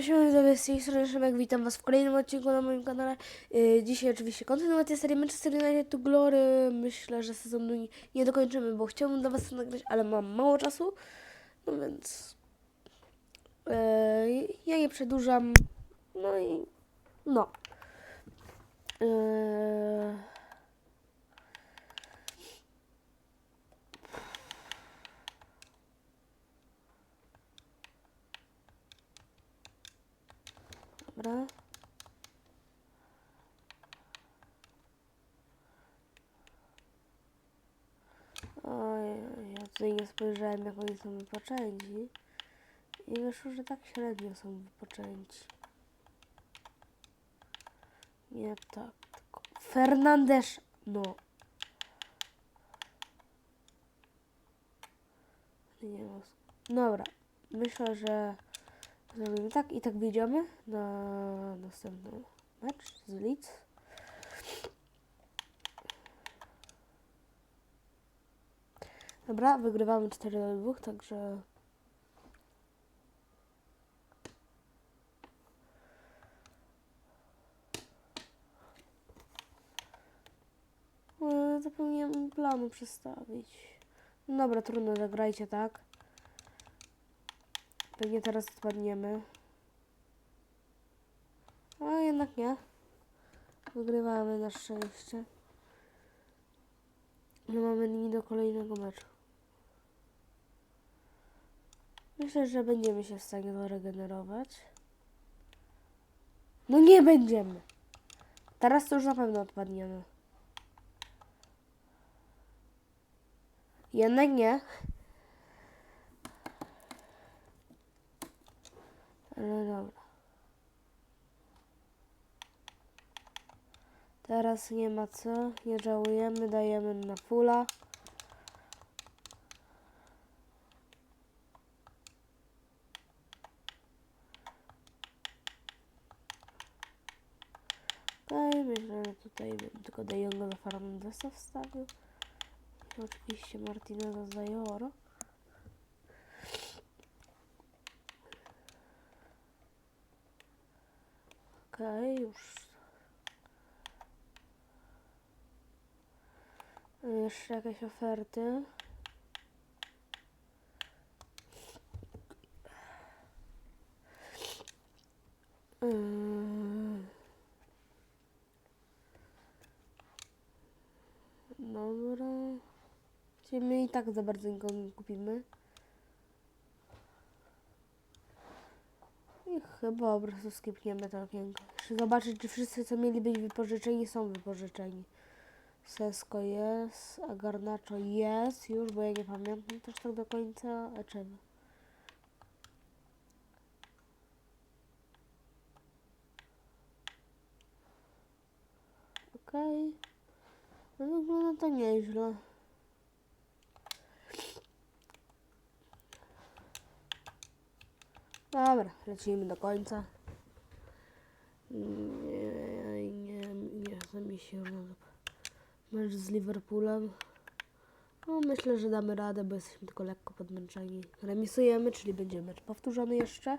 Siema widzowie, z tej strony Szymek, witam was w kolejnym odcinku na moim kanale. Yy, dzisiaj oczywiście kontynuacja serii Manchester United to Glory. Myślę, że sezonu nie, dokończymy, bo chciałbym dla was nagrać, ale mam mało czasu. No więc... Yy, ja nie przedłużam. No i... No. Yy... Dobra. Oj, ja tutaj nie spojrzałem, jak oni są wypoczęci. I wyszło, że tak średnio są wypoczęci. Nie tak, tylko. No. Nie. Dobra. Myślę, że zrobimy tak i tak wyjdziemy na następny mecz z Leeds. Dobra, wygrywamy 4 do 2, także E, Zapomniałem planu przestawić. Dobra, trudno, zagrajcie tak. Pewnie teraz odpadniemy. A jednak nie. Wygrywamy na szczęście. No mamy linii do kolejnego meczu. Myślę, że będziemy się w stanie to regenerować. No nie będziemy. Teraz to już na pewno odpadniemy. Jednak nie. Ale dobra. Teraz nie ma co, nie żałujemy, dajemy na fulla. Okej, myślę, że tutaj bym tylko De Jonga za Fernandesa wstawił. Oczywiście Martineza za Joro. Okej, już. Jeszcze jakieś oferty. Yy. Dobra. Czyli my i tak za bardzo nikogo nie kupimy. Chyba po prostu skipniemy to okienko. Jeszcze zobaczyć, czy wszyscy, co mieli być wypożyczeni, są wypożyczeni. Sesko jest, a Garnacho jest już, bo ja nie pamiętam też tak do końca. A czym? Okej. No wygląda to nieźle. Dobra, lecimy do końca. Nie, nie, nie chce mi się mecz z Liverpoolem. No, myślę, że damy radę, bo jesteśmy tylko lekko podmęczeni. Remisujemy, czyli będzie mecz powtórzony jeszcze.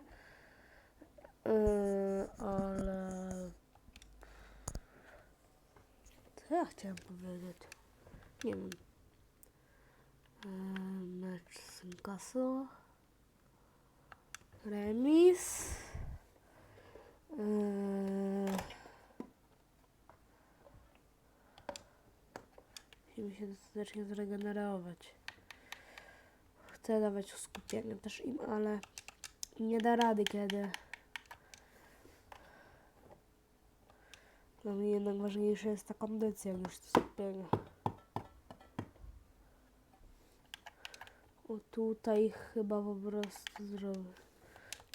Yy, ale... Co ja chciałem powiedzieć? Nie wiem. Yy, mecz z Newcastle. Remis. Yy... Musimy się dostatecznie zregenerować. Chcę dawać skupienie też im, ale nie da rady kiedy. Dla mnie jednak ważniejsza jest ta kondycja niż to skupienie. O tutaj chyba po prostu zrobię.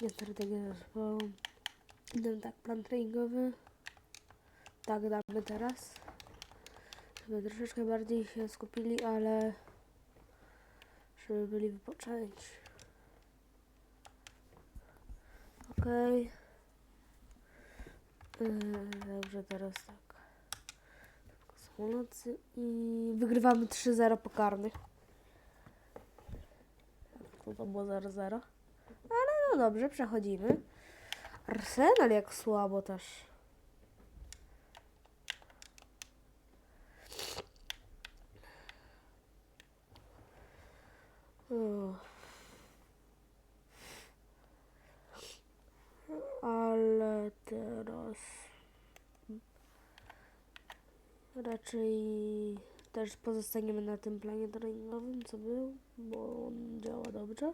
Nie strategię zespołu. Idę tak plan treningowy. Tak damy teraz. Żeby troszeczkę bardziej się skupili, ale żeby byli wypoczęci. Okej. Yy, dobrze, teraz tak. Są nocy i wygrywamy 3-0 po. To, to było 0-0. No dobrze, przechodzimy. Arsenal jak słabo też. Ale teraz raczej też pozostaniemy na tym planie treningowym, co był, bo on działa dobrze.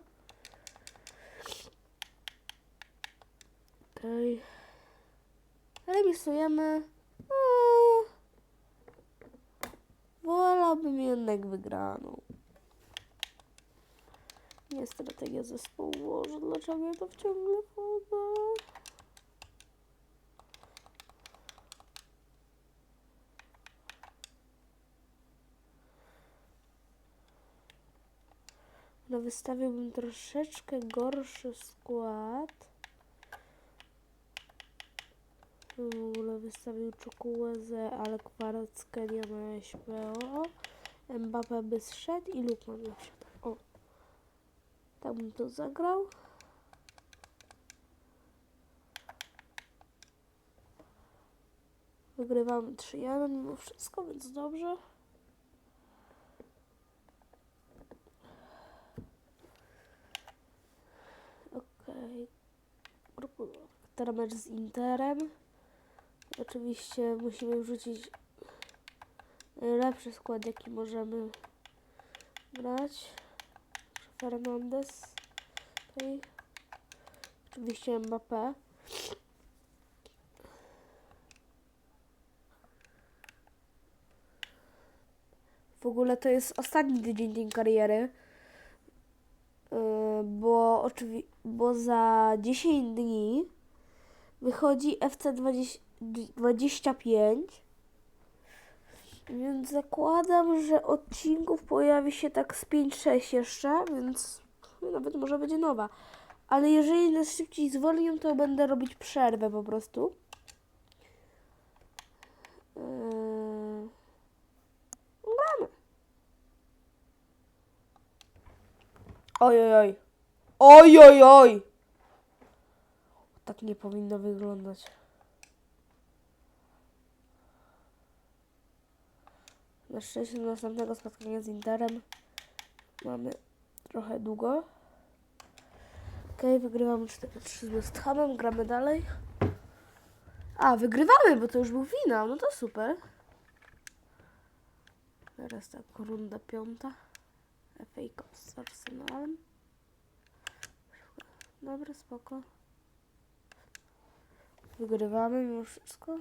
Okej. Remisujemy. No, wolałbym jednak wygraną. Nie strategia zespołu, Boże, dlaczego ja to ciągle wodę? No wystawiłbym troszeczkę gorszy skład. W ogóle wystawił Czukułezę, ale Kwarackę nie ma SPO. Mbappé by zszedł i Lukman by wszedł. O. Tak bym to zagrał. Wygrywamy 3-1 mimo wszystko, więc dobrze. Okej. Okay. Teraz mecz z Interem. Oczywiście musimy wrzucić najlepszy skład, jaki możemy grać. Fernandez. Tutaj. Oczywiście Mbappé. W ogóle to jest ostatni tydzień tej kariery. Yy, bo, bo za 10 dni wychodzi FC 20, 25. Więc zakładam, że odcinków pojawi się tak z 5-6 jeszcze, więc nawet może będzie nowa. Ale jeżeli nas szybciej zwolnią, to będę robić przerwę po prostu. Yy... Gramy. Oj, oj, oj. Oj, oj, oj. Tak nie powinno wyglądać. Na szczęście do następnego spotkania z Interem mamy trochę długo. Okej, wygrywamy 4-3 z West Hamem, gramy dalej. A, wygrywamy, bo to już był finał, no to super. Teraz tak, runda piąta. FA Cup z Arsenalem. Dobra, spoko. Wygrywamy mimo wszystko.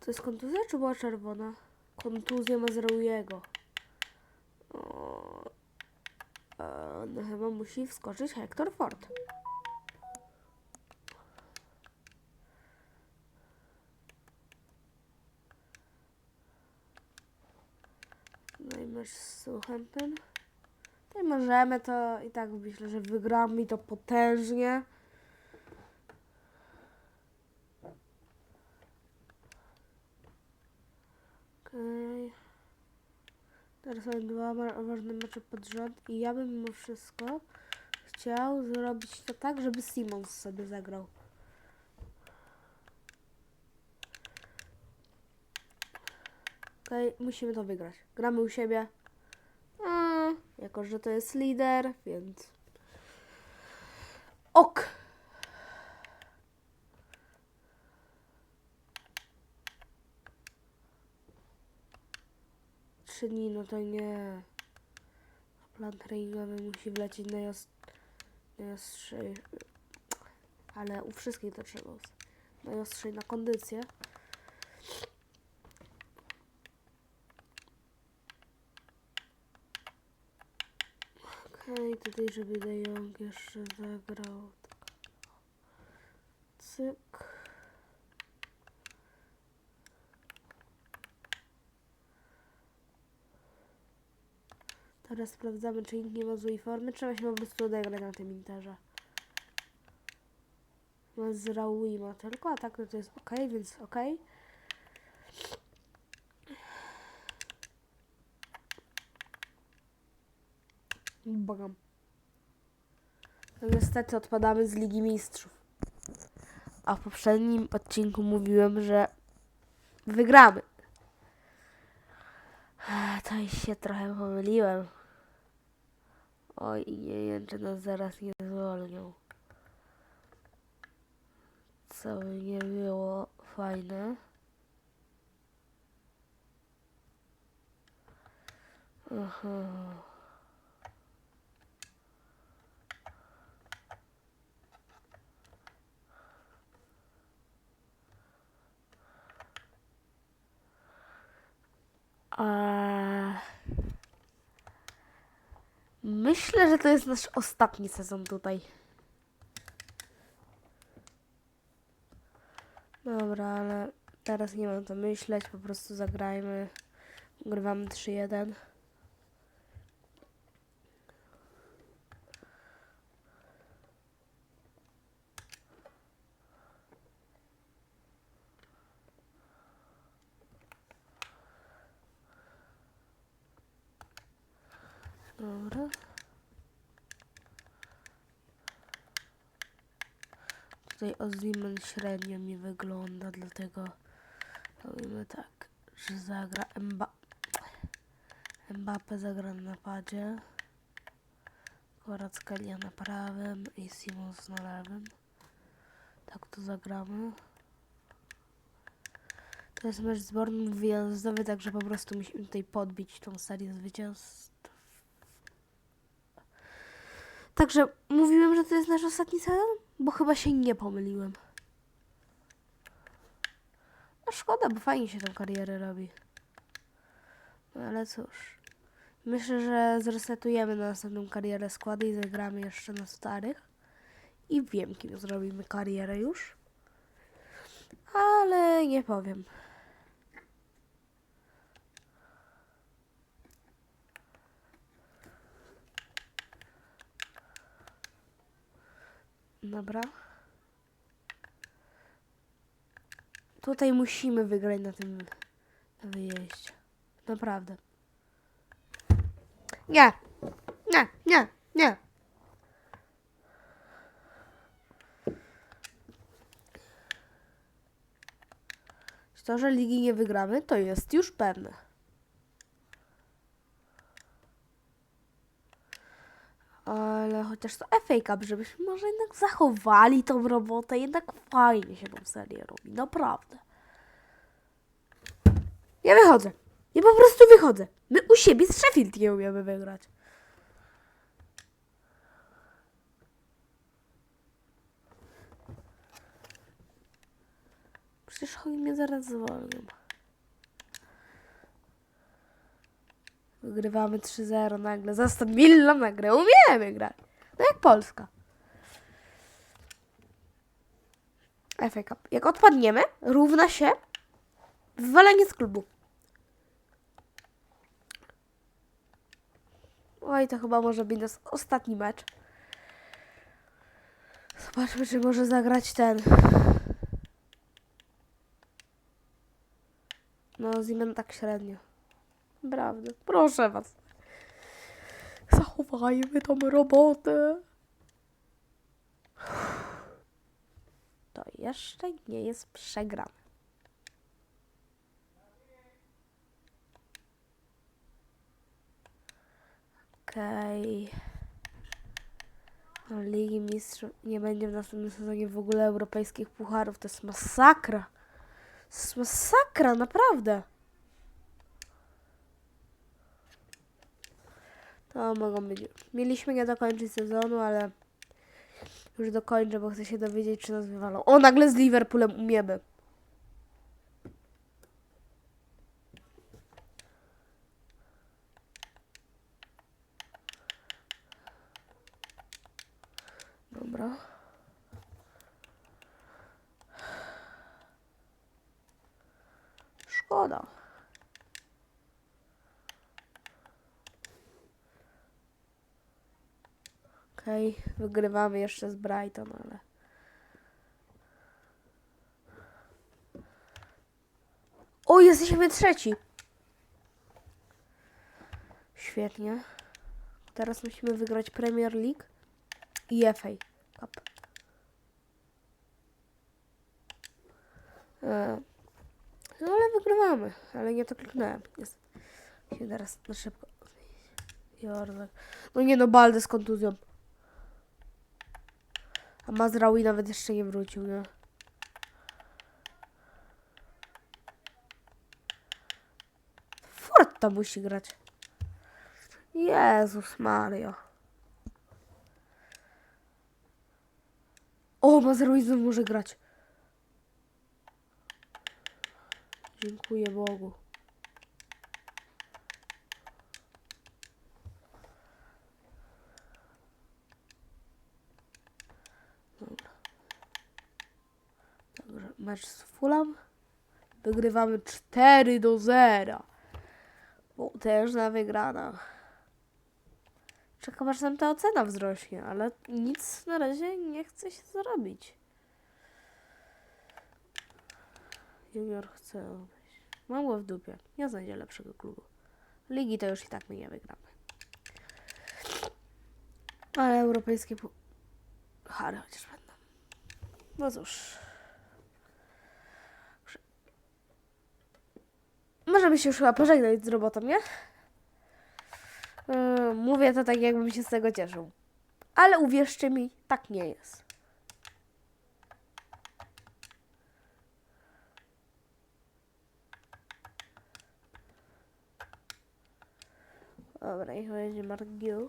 To jest kontuzja czy była czerwona? Kontuzja Mazraujego. O, e, No chyba musi wskoczyć Hector Ford. No i mecz z Southampton. Tutaj możemy to i tak myślę, że wygramy to potężnie. Teraz dwa ważne mecze pod rząd i ja bym mimo wszystko chciał zrobić to tak, żeby Simons sobie zagrał. Okej, musimy to wygrać. Gramy u siebie. A, jako, że to jest lider, więc... Ok! Trzy dni, no to nie. Plan treningowy musi wlecieć najos... najostrzej. Ale u wszystkich to trzeba. Najostrzej na kondycję. Okej, tutaj żeby De Jong jeszcze zagrał. Cyk. Teraz sprawdzamy, czy nikt nie ma złej formy. Trzeba się po prostu odegrać na tym interze. No z tylko, a tak no to jest ok, więc ok. Błagam. No niestety odpadamy z Ligi Mistrzów. A w poprzednim odcinku mówiłem, że wygramy. To się trochę pomyliłem. Oj, nie wiem, czy nas zaraz nie zwolnią. Co by nie było fajne. Aha. A... Myślę, że to jest nasz ostatni sezon tutaj. Dobra, ale teraz nie mam co myśleć, po prostu zagrajmy. Grywamy 3-1. Dobra. Tutaj Ozimen średnio mi wygląda, dlatego robimy tak, że zagra Mba Mbappe zagra na napadzie, Kvaratskhelia na prawym i Simons na lewym. Tak to zagramy. To jest mecz zborny wyjazdowy, także po prostu musimy tutaj podbić tą serię zwycięstw. Także mówiłem, że to jest nasz ostatni sezon, bo chyba się nie pomyliłem. No szkoda, bo fajnie się tą karierę robi. No ale cóż. Myślę, że zresetujemy na następną karierę składy i zagramy jeszcze na starych. I wiem, kim zrobimy karierę już. Ale nie powiem. Dobra. Tutaj musimy wygrać na tym wyjeździe. Naprawdę. Nie. Nie, nie, nie. To, że ligi nie wygramy, to jest już pewne. Ale chociaż to FA Cup, żebyśmy może jednak zachowali tą robotę, jednak fajnie się tą serię robi, naprawdę. Ja wychodzę. Ja po prostu wychodzę. My u siebie z Sheffield nie umiemy wygrać. Przecież oni mnie zaraz zwolnią. Wygrywamy 3-0 nagle. Za Aston Villą nagle. Umiemy grać. No jak Polska. FA Cup. Jak odpadniemy, równa się wywalenie z klubu. Oj, to chyba może być nasz ostatni mecz. Zobaczmy, czy może zagrać ten. No, Zimen tak średnio. Naprawdę, proszę was. Zachowajmy tą robotę. To jeszcze nie jest przegrane. Okej. No, Ligi Mistrzów nie będzie w następnym sezonie w ogóle europejskich pucharów. To jest masakra. To jest masakra, naprawdę. To mogą być. Mieliśmy nie dokończyć sezonu, ale już dokończę, bo chcę się dowiedzieć, czy nas wywalą. O, nagle z Liverpoolem umiemy. Dobra. Szkoda. Wygrywamy jeszcze z Brighton, ale... O, jesteśmy trzeci! Świetnie. Teraz musimy wygrać Premier League i FA Cup. E, No ale wygrywamy, ale nie to kliknąłem. Jest. Teraz na szybko. No nie no, Baldy z kontuzją. A Mazraoui nawet jeszcze nie wrócił, nie? Ford tam musi grać. Jezus Mario. O, Mazraoui znowu może grać. Dziękuję Bogu. Także mecz z Fulham. Wygrywamy 4 do 0. Potężna wygrana. Czekam aż nam ta ocena wzrośnie, ale nic na razie nie chce się zrobić. Junior chce odejść. Mam go w dupie. Nie znajdzie lepszego klubu. Ligi to już i tak my nie wygramy. Ale europejskie pu- Hary chociaż będą. No cóż. Możemy się już chyba pożegnać z robotą, nie? Yy, mówię to tak, jakbym się z tego cieszył. Ale uwierzcie mi, tak nie jest. Dobra, niech będzie Mark Gill.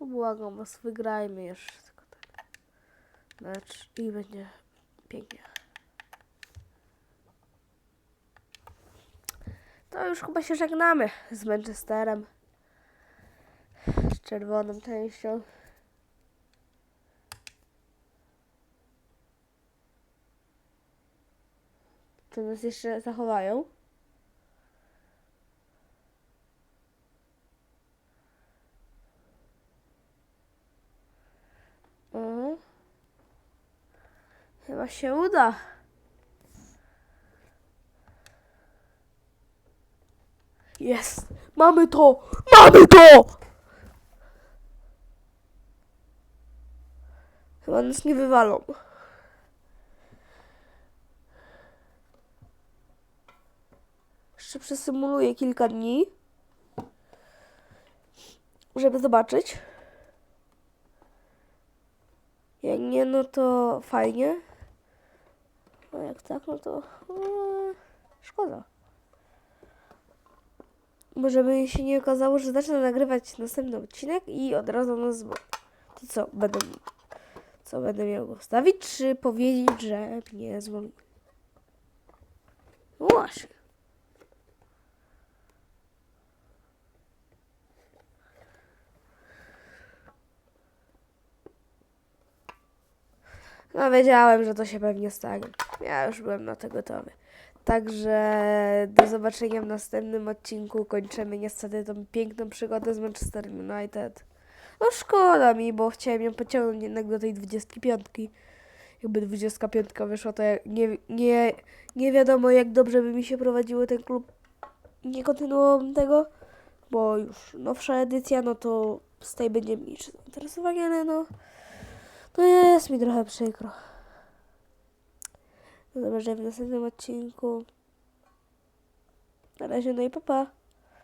Błagam was, wygrajmy jeszcze tylko mecz i będzie pięknie. To już chyba się żegnamy z Manchesterem. Z czerwoną częścią. To nas jeszcze zachowają. Chyba się uda. Jest! Mamy to! Mamy to! Chyba nas nie wywalą. Jeszcze przesymuluję kilka dni, żeby zobaczyć. Jak nie, no to fajnie. A jak tak, no to eee, szkoda. Może by się nie okazało, że zacznę nagrywać następny odcinek i od razu nas zwo- To co, będę co będę miał go wstawić, czy powiedzieć, że mnie zwolni? No właśnie. No wiedziałem, że to się pewnie stanie. Ja już byłem na to gotowy. Także do zobaczenia w następnym odcinku. Kończymy niestety tą piękną przygodę z Manchester United. No szkoda mi, bo chciałem ją pociągnąć jednak do tej 25. Jakby 25 wyszła, to nie, nie, nie wiadomo jak dobrze by mi się prowadziło ten klub. Nie kontynuowałbym tego, bo już nowsza edycja, no to z tej będzie mniejsze zainteresowanie, ale no... To jest mi trochę przykro. Do zobaczenia w następnym odcinku. Na razie, no i papa. Pa.